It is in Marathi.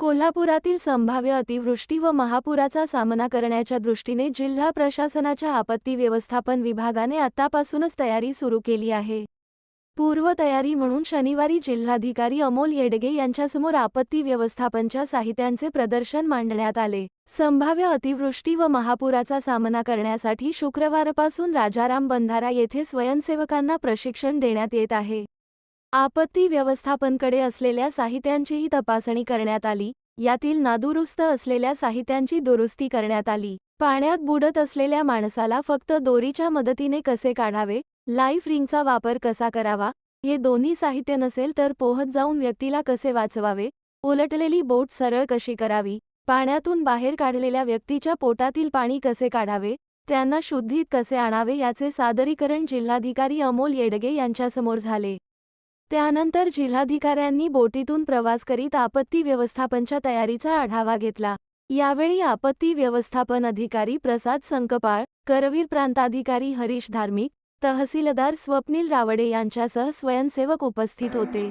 कोल्हापुरातील संभाव्य अतिवृष्टी व महापुराचा सामना करण्याच्या दृष्टीने जिल्हा प्रशासनाच्या आपत्ती व्यवस्थापन विभागाने आतापासूनच तयारी सुरू केली आहे. पूर्वतयारी म्हणून शनिवारी जिल्हाधिकारी अमोल येडगे यांच्यासमोर आपत्ती व्यवस्थापनच्या साहित्यांचे प्रदर्शन मांडण्यात आले. संभाव्य अतिवृष्टी व महापुराचा सामना करण्यासाठी शुक्रवारपासून राजाराम बंधारा येथे स्वयंसेवकांना प्रशिक्षण देण्यात येत आहे. आपत्ती व्यवस्थापनकडे असलेल्या साहित्यांचीही तपासणी करण्यात आली. यातील नादुरुस्त असलेल्या साहित्यांची दुरुस्ती करण्यात आली. पाण्यात बुडत असलेल्या माणसाला फक्त दोरीच्या मदतीने कसे काढावे? लाईफ रिंगचा वापर कसा करावा? हे दोन्ही साहित्य नसेल तर पोहत जाऊन व्यक्तीला कसे वाचवावे? उलटलेली बोट सरळ कशी करावी? पाण्यातून बाहेर काढलेल्या व्यक्तीच्या पोटातील पाणी कसे काढावे? त्यांना शुद्धीत कसे आणावे? याचे सादरीकरण जिल्हाधिकारी अमोल येडगे यांच्यासमोर झाले. त्यानंतर जिल्हाधिकाऱ्यांनी बोटीतून प्रवास करीत आपत्ती व्यवस्थापनच्या तयारीचा आढावा घेतला. यावेळी आपत्ती व्यवस्थापन अधिकारी प्रसाद संकपाळ करवीर प्रांताधिकारी हरीश धार्मिक तहसीलदार स्वप्नील रावडे यांच्यासह स्वयंसेवक उपस्थित होते.